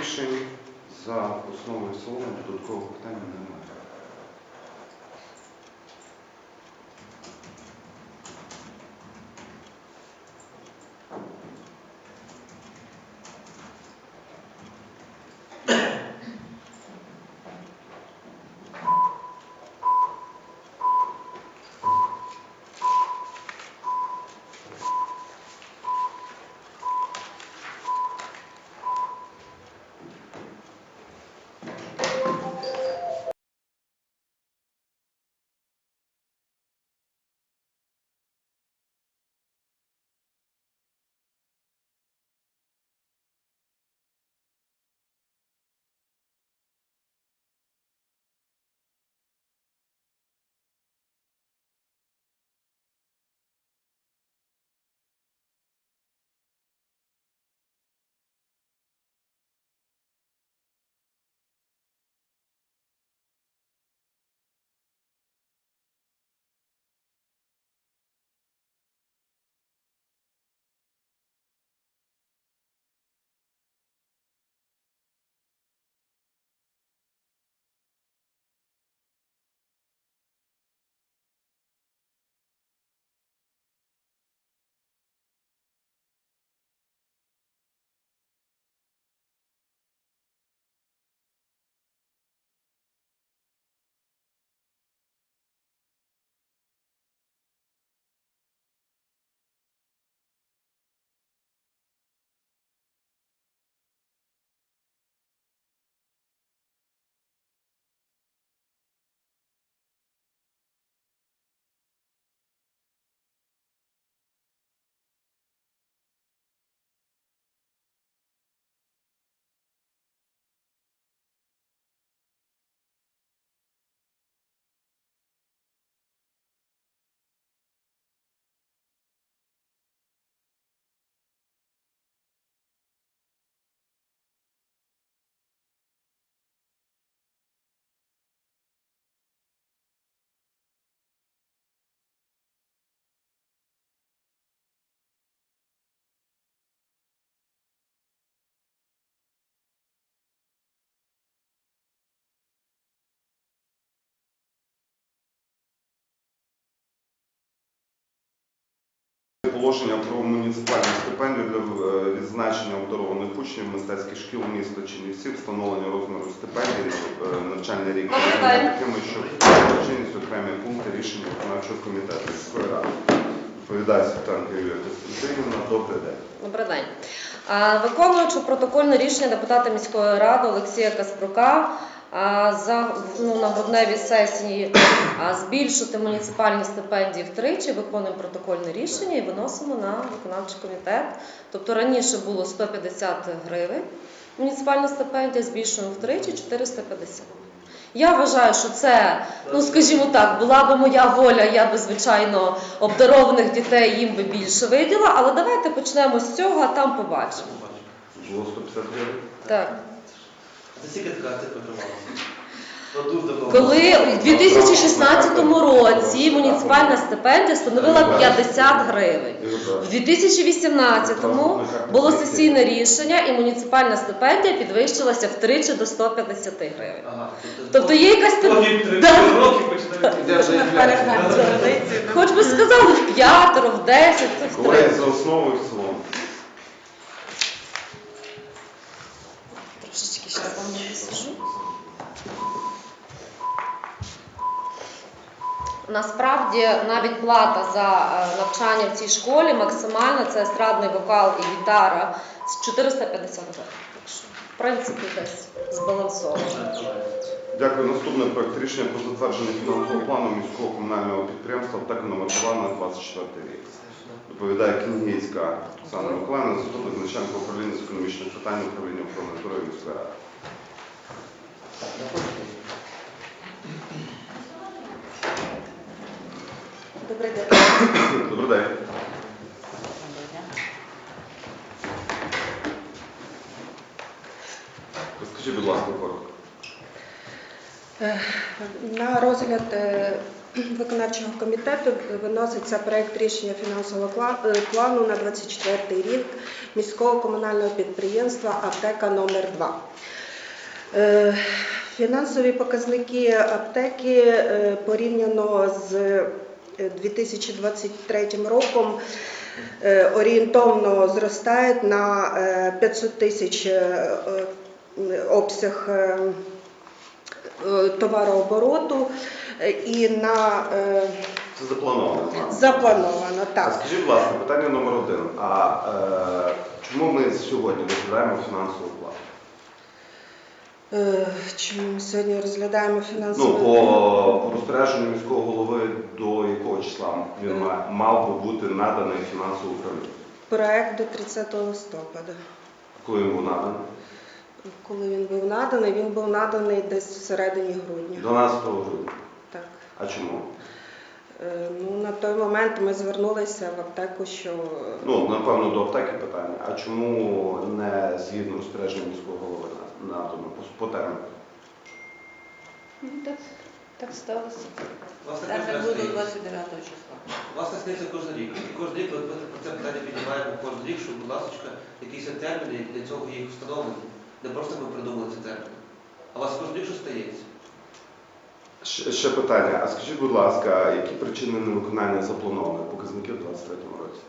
рішень. За основу і в додаткового питання немає. Положення про муніципальну стипендію для е, відзначення обдарованих учнів мистецьких шкіл міста Чернівців, встановлення розміру стипендій, е, навчальний рік такими, що чинність окремі пункти рішення виконавчого комітету міської ради. Відповідає Світанка Юлія Костянтинівна. Добрий день. Добрий день. Виконуючи протокольне рішення депутата міської ради Олексія Каспрука за ну, на грудневій сесії збільшити муніципальні стипендії втричі, виконуємо протокольне рішення і виносимо на виконавчий комітет. Тобто раніше було 150 гривень муніципальна стипендія, збільшуємо втричі 450. Я вважаю, що це, ну скажімо так, була би моя воля, я би, звичайно, обдарованих дітей їм би більше виділа, але давайте почнемо з цього, а там побачимо. Було 150 гривень. Так. Це скільки така цифра трималася? Дуже давно. Коли у 2016 році муніципальна стипендія становила 50 гривень. У 2018-му було сесійне рішення, і муніципальна стипендія підвищилася втричі до 150 гривень. Тобто є якась. Хоч би сказали в п'ятеро, в десять, в три. за основу і в цілому. Вам не посажу. Насправді навіть плата за е, навчання в цій школі максимальна це естрадний вокал і гітара з 450 гривень. В принципі, десь збалансовано. Дякую. Наступний проект рішення про затвердження фінансового плану міського комунального підприємства «Аптека номер 2 на 24 рік. Доповідає Кінгейська Оксана Миколаївна, заступник начальника управління з економічних питань управління охорони здоров'я міської ради. Добрий день. Добрий день. Розкажіть, будь ласка, коротко. На розгляд е, виконавчого комітету виноситься проект рішення фінансового е, плану на 24 рік міського комунального підприємства Аптека номер 2 Е, Фінансові показники аптеки е, порівняно з е, 2023 роком орієнтовно зростають на е, 500 тисяч обсяг товарообороту і на е, Це заплановано. так? заплановано А так. скажіть, будь ласка, питання номер один. А е, чому ми сьогодні розглядаємо фінансову плану? Е, Чому ми сьогодні розглядаємо Ну, фінансову по, по розпорядженню міського голови до якого числа він ма- мав би бути наданий фінансове управління? проект до 30 листопада? Коли він був наданий? Коли він був наданий, він був наданий десь всередині грудня. 12 грудня. А чому? Е, Ну, на той момент ми звернулися в аптеку, що Ну, напевно, до аптеки питання. А чому не згідно розпорядження міського голови на- надано по, по терміну? Ну, так, так сталося. Як ж буде 29 числа. Так стається кожен рік. І кожен рік ми про це питання піднімаємо кожен рік, що, будь ласка, якісь терміни, і для цього їх встановлені. Не просто ми придумали ці терміни. А у вас кожен рік що стається? Ще, ще питання. А скажіть, будь ласка, які причини невиконання запланованих показників у 2023 році?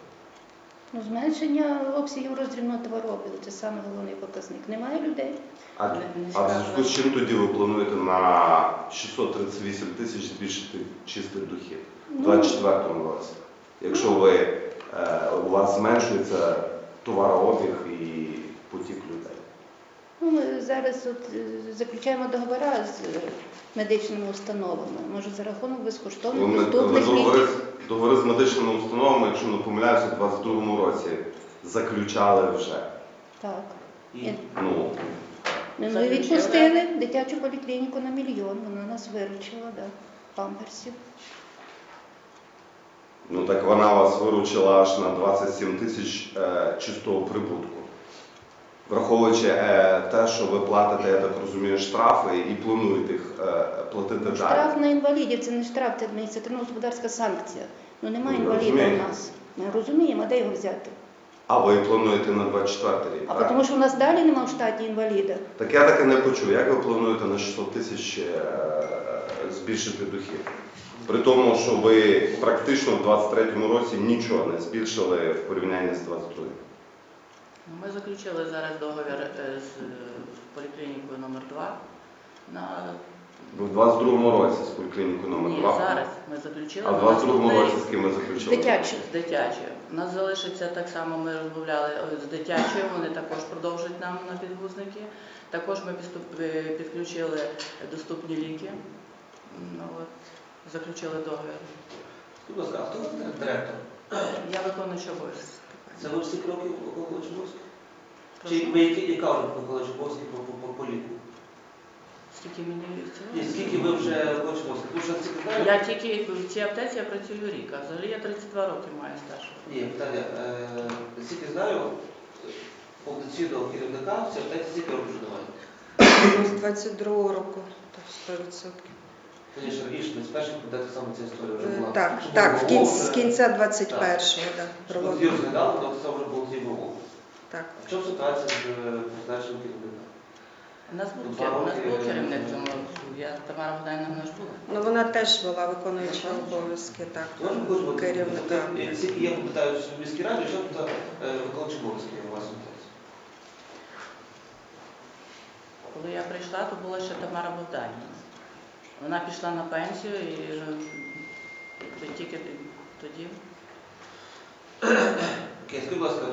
Ну, зменшення обсягів роздрібного товарообігу це саме головний показник. Немає людей. А, Не- не а в зв'язку з чим тоді ви плануєте на 638 тисяч збільшити чистий дохід у Ну, 2024 році? Якщо ви, е, у вас зменшується товарообіг і потік людей? Ну, ми зараз от, е, заключаємо договори з е, медичними установами. Може, за рахунок безкоштовних доступних договори, ліків. договори з медичними установами, якщо не помиляюся, у 2022 році заключали вже. Так. І Е, Ну, Ми, ми Заключили. відпустили дитячу поліклініку на мільйон. Вона нас виручила, да. памперсів. ну так вона вас виручила аж на 27 тисяч е, чистого прибутку. Враховуючи е, те, що ви платите, я так розумію, штрафи і плануєте їх е, платити далі. Штраф на інвалідів це не штраф, це адміністративно-господарська санкція. Ну немає Ну, інваліда у нас. Ми розуміємо, де його взяти? А ви плануєте на 24 рік? А так? тому що у нас далі немає в штаті інваліда. Так я таки не почув. Як ви плануєте на 600 тисяч е, збільшити дохід? При тому, що ви практично в 23-му році нічого не збільшили в порівнянні з 22 Ну, Ми заключили зараз договір е, з е, поліклінікою номер 2 на Ви в 22-му році з поліклінікою номер Ні, 2. зараз ми заключили А в 22-му році з ким ви заключили? Дитячі. з дитячою. У нас залишиться так само, ми розмовляли з дитячою, вони також продовжують нам на підгузники. Також ми підступ- е, підключили доступні ліки. Ну, от, заключили договір. Будь ласка, а хто у директор? Я виконуючий обов'язки. Це ви всі років Микола Чубовський? Чи ви які, яка вже Микола Чубовський по, по, по, по? Скільки мені Ні, скільки ви вже Микола Чубовський? Ви вже? Я тільки в цій аптеці я працюю рік, а взагалі я 32 роки маю стаж. Ні, питання. Е, скільки знаю, повноцінного керівника в цій аптеці скільки років вже немає? з 22 року, так 100%. Звісно, раніше, не з перших буде так ця історія вже Е, була. Так, Щоб так, було в кінці, з кінця 21-го, да, Щоб проводили. дві розглядали, але це вже було вимоги. Так. В чому ситуація з е, призначенням керівника? У нас був, Два кер- у нас роки, був е, керівник, тому я Тамара Богданівна в нас була. Ну вона теж була виконуюча обов'язки, так, ми хочемо керівника. Е, Скільки я питаю в міській раді, що тут е, виконуючий обов'язки у вас? Коли я прийшла, то була ще Тамара Богданівна. Вона пішла на пенсію і то тільки тоді. Окей, скажіть, будь ласка,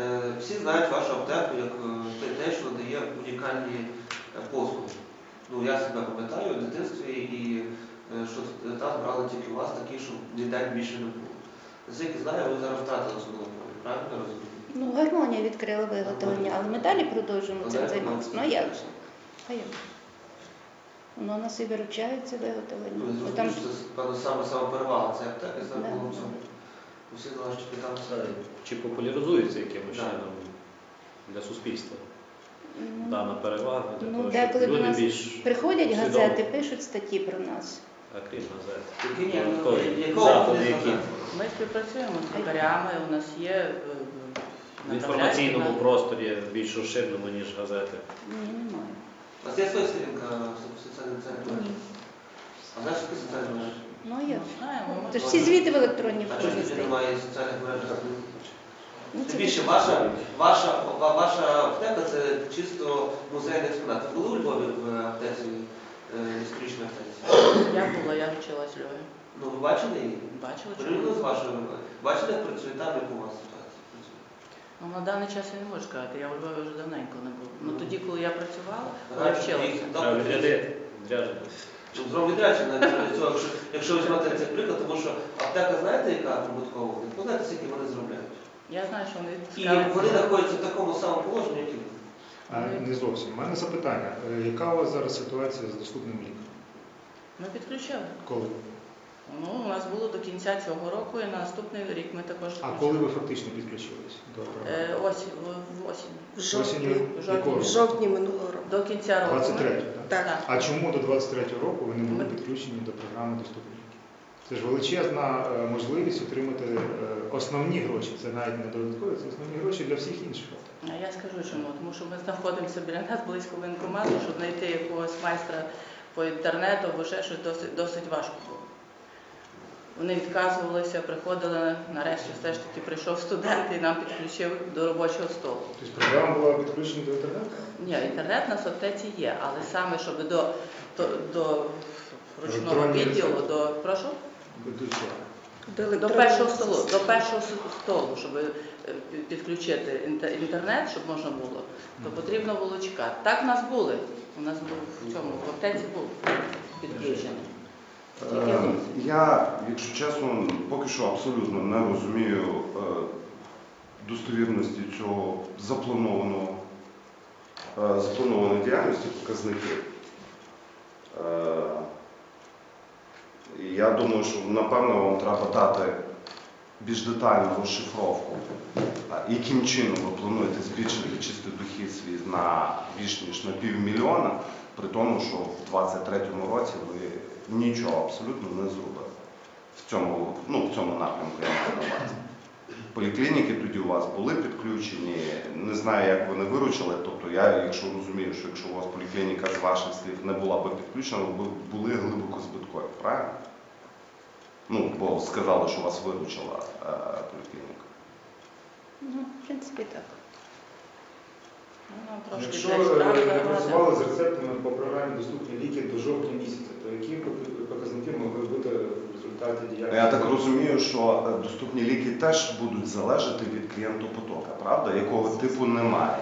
е, всі знають вашу аптеку як е, те- те, що надає унікальні е, послуги. Ну, я себе пам'ятаю в дитинстві і що там брали тільки у вас такі, що ніде більше не було. Наскільки знаю, ви зараз втратили свою монополію, правильно розумію? Ну, гармонія відкрила виготовлення, але ми далі продовжуємо Ну, цим займатися. Ну а як же? Як? Воно у нас і виручається виготовлення. Ну, там певно саме саме перевага цієї аптеки саме Да. було. Усі знали, що там все. Чи популяризується якимось Да. чином для суспільства ну, дана перевага? для Ну, того, деколи щоб до люди нас більш приходять свідомо. газети, пишуть статті про нас. А крім газет. Які Ні, ну, додаткові? Якого заходи, вони які? знають? Ми співпрацюємо з лікарями, у нас є е, В направляють інформаційному на- просторі більш розширеному, ніж газети. Ні, немає. У вас є своя сторінка в соціальній центрі? Ні. А знаєш, які соціальні мережі? Ну як? Знаємо, ми Це ж всі звіти в електронній А чому формі тоді здають. немає соціальних мереж? Ну, Це це більше ваша, ваша, ва- ваша аптека це чисто музейний експонат. Були у Львові в аптеці, е, історичній аптеці? Я була, я вчилась в Львові. Ну ви бачили її? Бачила, Порівняно з вашою. Бачите, як працює там, як у вас? Ну, на даний час я не можу сказати, я у Львові вже давненько не була. Ну тоді, коли я працювала, коли я вчилася. Відрядження. Ну, Зробимо відрядження навіть цього, якщо, якщо візьмете цей приклад, тому що аптека знаєте, яка прибуткова? Ви знаєте, скільки вони заробляють? Я знаю, що вони І вони знаходяться в такому самому положенні, як і ви. Не зовсім. У мене запитання. Е, Яка у вас зараз ситуація з доступним ліком? Ми підключили. Коли? Ну, у нас було до кінця цього року, і на наступний рік ми також А коли ви фактично підключились до програми? Е, осінь, в, в осінь. В жовтні, якого в року? жовтні минулого року. До кінця року. 23 так? Так. Так. А чому до 23 року ви не були Ми- підключені до програми доступні ліки? Це ж величезна е, можливість отримати е, основні гроші. Це навіть не додаткові, це основні гроші для всіх інших. А я скажу чому, тому що ми знаходимося біля нас близько воєнкомату, щоб знайти якогось майстра по інтернету або ще щось досить, досить важко було. Вони відказувалися, приходили, нарешті все ж таки прийшов студент і нам підключив до робочого столу. Тобто програма була підключена до інтернету? Ні, інтернет на соцсеті є, але саме, щоб до, до, до ручного відділу, до прошу, До? До до першого столу, до першого столу, щоб е, підключити інтернет, щоб можна було, то потрібно було чекати. Так в нас були. У нас був в цьому в аптеці був підключений. Тільки Е, Я, якщо чесно, поки що абсолютно не розумію е, достовірності цього запланованого е, запланованої діяльності показників. Е, Я думаю, що напевно вам треба дати більш детальну розшифровку, яким чином ви плануєте збільшити чистий на більш ніж на півмільйона, при тому, що в 2023 році ви нічого абсолютно не зробили в цьому, ну, в цьому напрямку, я маю на увазі. Поліклініки тоді у вас були підключені, не знаю, як вони виручили. Тобто я, якщо розумію, що якщо у вас поліклініка з ваших слів не була би підключена, ви були глибоко збиткові, правильно? Ну, бо сказали, що вас виручила е, поліклініка. Ну, в принципі, так. Ну, Якщо е, загрозив. працювали з рецептами по програмі доступні ліки до жовтня місяця, то які показники могли бути в результаті діяльності? Я так розумію, що е, доступні ліки теж будуть залежати від клієнтопотока, правда? Якого типу немає.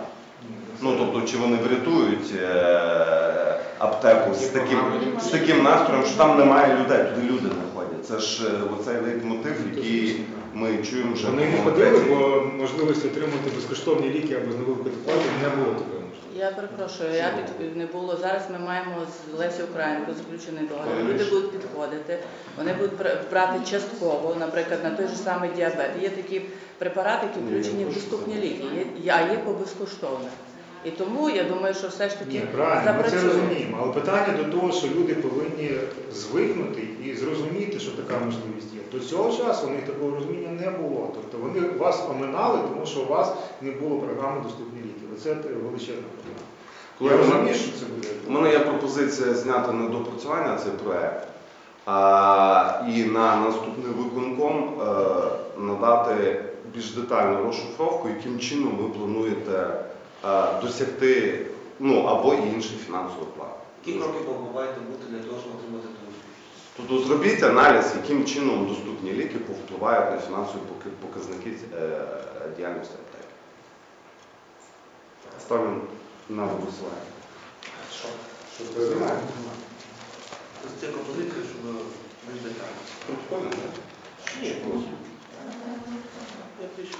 Ну тобто, чи вони врятують е, аптеку з таким, з таким настроєм, що там немає людей, туди люди не ходять. Це ж е, оцей лейтмотив, який ми чуємо вже Вони не ходили, бо можливості отримати безкоштовні ліки або з невеликої доплати не було такої можливості. Я перепрошую, я під не було. Зараз ми маємо з Лесі Українко заключений договір. Люди будуть підходити, вони будуть брати частково, наприклад, на той же самий діабет. Є такі препарати, які включені в доступні ліки, є, а є по безкоштовних. І тому я думаю, що все ж таки Ні, правильно, ми це розуміємо. Але питання до того, що люди повинні звикнути і зрозуміти, що така можливість є. До цього часу у них такого розуміння не було. Тобто вони вас оминали, тому що у вас не було програми доступні ліки. Оце величезна проблема. Коли Я розумію, що це буде. У мене є пропозиція зняти на допрацювання цей проект а, і на наступний виконком е, надати більш детальну розшифровку, яким чином ви плануєте досягти ну або інший фінансовий план. Які кроки ви маєте бути для того, щоб отримати ту успіх? Тобто зробіть аналіз, яким чином доступні ліки повпливають на фінансові показники е, діяльності аптеки. Ставлю на голосування. Що це знає? Це пропозиція, щоб більш детально. Протокольно, так? Ні, просто. Я пишу.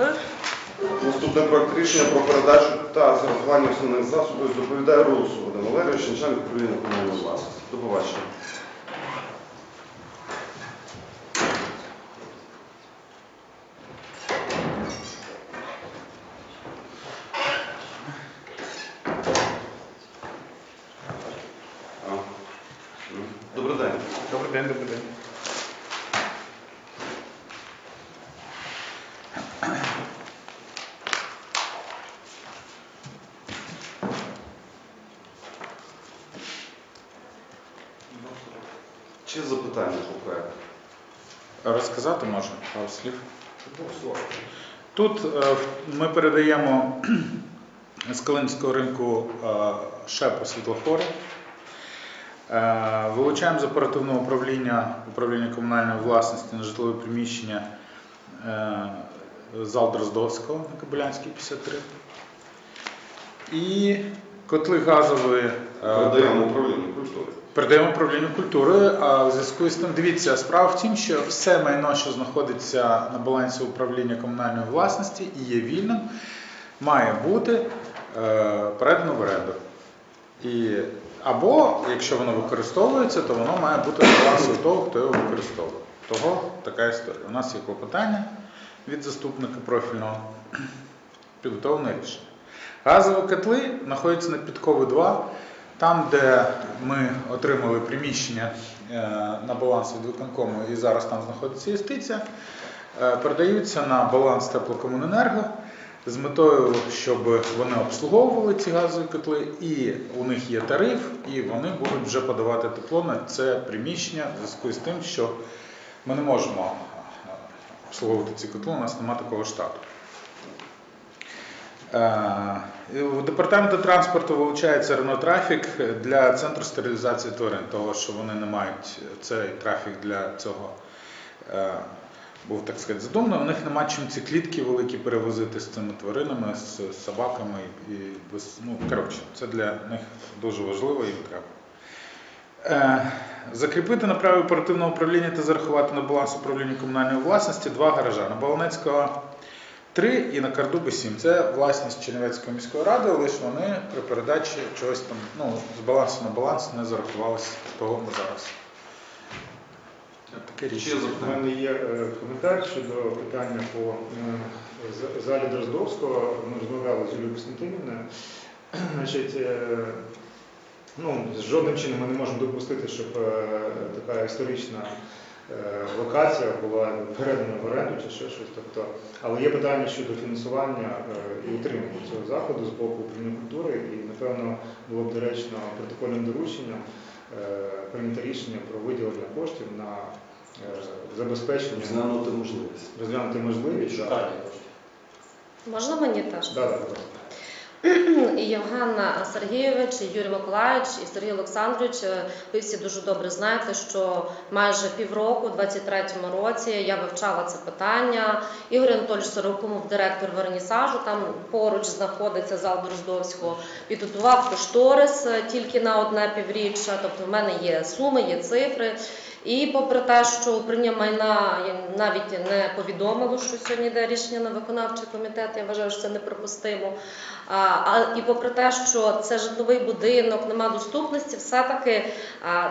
Дякую. Наступний проект рішення про передачу та зарахування основних засобів доповідає Русу Володимир Валерійович, начальник управління комунальної власності. До побачення. Добрий день. Добрий день, добрий день. Чи запитання по проекту? Розказати можу пару слів. Тут е, ми передаємо з Калинського ринку шепу світлофори. Е, Вилучаємо з оперативного управління управління комунальної власності на житлове приміщення е, зал Дроздовського на Кобилянській 53. І котли газові. е, Передаємо управлінню культури. Передаємо управлінню культури. А в зв'язку з тим, дивіться, справа в тім, що все майно, що знаходиться на балансі управління комунальної власності і є вільним, має бути е, передано в оренду. І, або, якщо воно використовується, то воно має бути на балансі у того, хто його використовує. Того така історія. У нас є клопотання від заступника профільного, підготовлене рішення. Газові котли знаходяться на Підкови 2, там, де ми отримали приміщення е, на баланс від виконкому і зараз там знаходиться юстиція, е, передаються на баланс теплокомуненерго з метою, щоб вони обслуговували ці газові котли, і у них є тариф, і вони будуть вже подавати тепло на це приміщення в зв'язку з тим, що ми не можемо е, обслуговувати ці котли, у нас немає такого штату. У департаменту транспорту вилучається Ренотрафік для центру стерилізації тварин, того, що вони не мають цей трафік для цього. е, Був так сказати задуманий. У них нема чим ці клітки великі перевозити з цими тваринами, з собаками і без. Ну, коротше, це для них дуже важливо і треба. Е, Закріпити на праві оперативного управління та зарахувати на баланс управління комунальної власності два гаража на Баланецького 3 і на Кардуби 7. Це власність Чернівецької міської ради, лише вони при передачі чогось там ну, з балансу на баланс не зарахувалися того ми зараз. Таке рішення. У мене є е, коментар щодо питання по е, з- залі Дроздовського. Ми розмовляли з Юлією Костянтинівною. Значить, е, ну, жодним чином ми не можемо допустити, щоб е, така історична локація була передана в оренду чи ще щось. Тобто, але є питання щодо фінансування е, і утримання цього заходу з боку управління культури, і напевно було б доречно протокольним дорученням е, прийняти рішення про виділення коштів на е, забезпечення Розглянути можливість. розглянути можливість. да. Шукання коштів. Можна мені теж? Да, да, да. І Євген Сергійович, і Юрій Миколаївич, і Сергій Олександрович, е, ви всі дуже добре знаєте, що майже півроку, у 23-му році, я вивчала це питання. Ігор Анатольович Сорокумов, директор вернісажу, там поруч знаходиться зал Дроздовського, підготував кошторис е, тільки на одне півріччя. Тобто в мене є суми, є цифри. І попри те, що управління майна навіть не повідомило, що сьогодні йде рішення на виконавчий комітет, я вважаю, що це неприпустимо. А, і попри те, що це житловий будинок, нема доступності, все-таки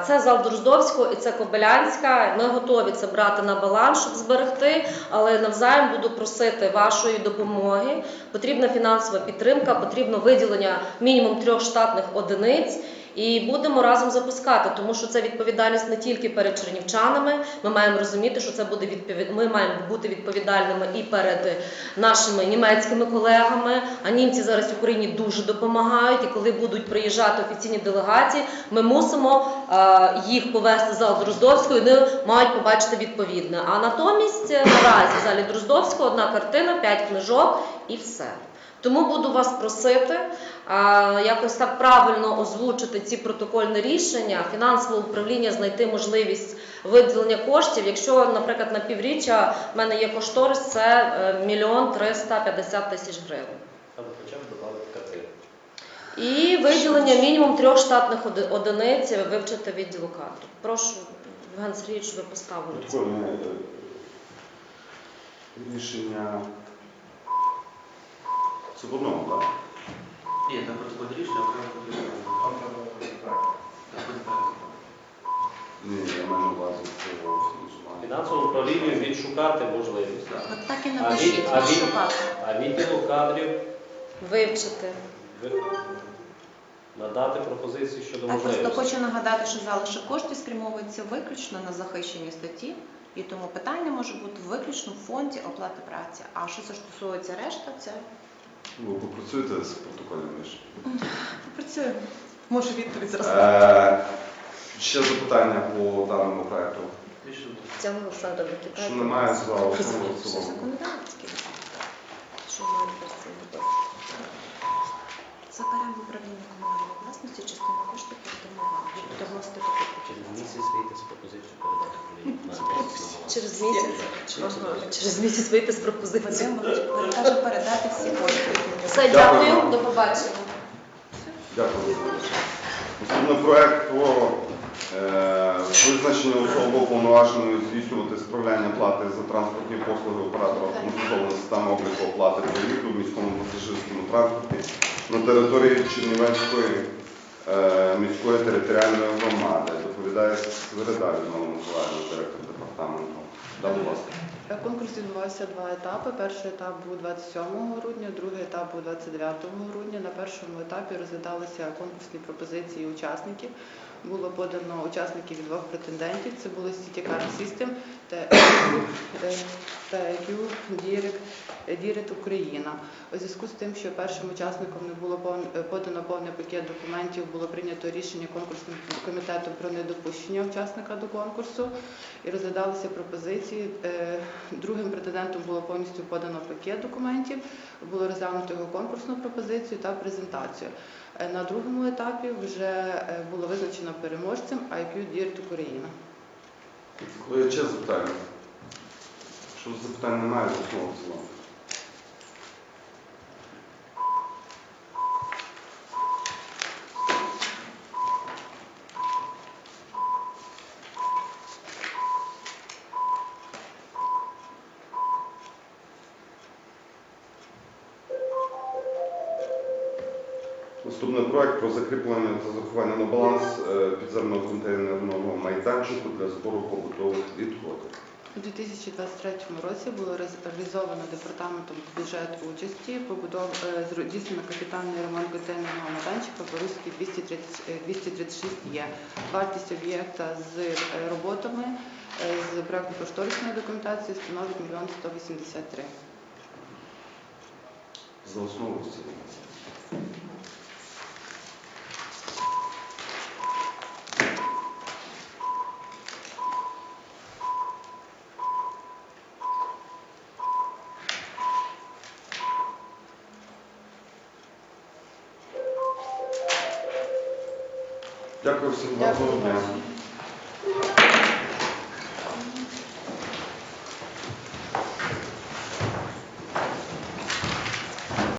це зал Дроздовського і це Кобилянська. Ми готові це брати на баланс, щоб зберегти, але навзаєм буду просити вашої допомоги. Потрібна фінансова підтримка, потрібно виділення мінімум трьох штатних одиниць. І будемо разом запускати, тому що це відповідальність не тільки перед чернівчанами. Ми маємо розуміти, що це буде відповід... Ми маємо бути відповідальними і перед нашими німецькими колегами. А німці зараз Україні дуже допомагають. І коли будуть приїжджати офіційні делегації, ми мусимо е, їх повести в зал Дроздовського, і вони мають побачити відповідне. А натомість е, наразі в залі Дроздовського одна картина, п'ять книжок і все. Тому буду вас просити якось так правильно озвучити ці протокольні рішення, фінансове управління знайти можливість виділення коштів. Якщо, наприклад, на півріччя в мене є кошторис, це е, мільйон 350 тисяч гривень. Або хоча б додати катери. І виділення мінімум трьох штатних одиниць вивчити відділу кадрів. Прошу, Євген Сергійович, ви поставили це. Протокольне рішення Це так? Ні, там протокольне рішення, окремо. Ні, я маю на увазі фінансування. Фінансовому управлінню відшукати можливість. Так. Так і А напишіть, а від- відшукати. А відділу кадрів Вивчити. ви- надати пропозиції щодо Так, просто можливості. хочу нагадати, що залишок коштів спрямовується виключно на захищені статті, і тому питання може бути виключно в фонді оплати праці. А що це стосується решта, це Ви попрацюєте з протокольним між? попрацюємо. Може відповідь зараз. Е, Ще запитання по даному проекту. Не буде. Цьому Олександр Микитайко. Що немає за основу в Це цілому? Що має? Заберемо в управління комунальної власності Через місяць вийти з пропозицією передати. Через місяць. Через місяць вийти з пропозицією. Каже передати всі кошти. Все, Дякую до побачення. Дякую. Наступний проект про е, визначення особи уповноваженої здійснювати справляння плати за транспортні послуги оператора автоматизованої системи обліку оплати проїзду в міському пасажирському транспорті на території Чернівецької міської територіальної громади. Доповідає Свирида Людмила Миколаївна, директор департаменту. Да, будь ласка. Конкурс відбувався два етапи. Перший етап був 27 грудня, другий етап був 29 грудня. На першому етапі розглядалися конкурсні пропозиції учасників. Було подано учасників від двох претендентів. Це були City Card System та та EU Direct, Україна. У зв'язку з тим, що першим учасником не було подано повний пакет документів, було прийнято рішення конкурсним комітетом про недопущення учасника до конкурсу і розглядалися пропозиції. Е, Другим претендентом було повністю подано пакет документів, було розглянуто його конкурсну пропозицію та презентацію. Е, На другому етапі вже е, було визначено переможцем IQ Dirt Україна. Ще запитання? Що запитань немає, за основу про закріплення та зарахування на баланс е, підземного контейнерного майданчику для збору побутових відходів. У 2023 році було роз- реалізовано департаментом бюджет участі побудов е, зро- здійснено капітальний ремонт контейнерного майданчика по Руській 230, е, 236 є. Вартість об'єкта з е, роботами е, з проектно-кошторисної документації становить 1 183 За основу в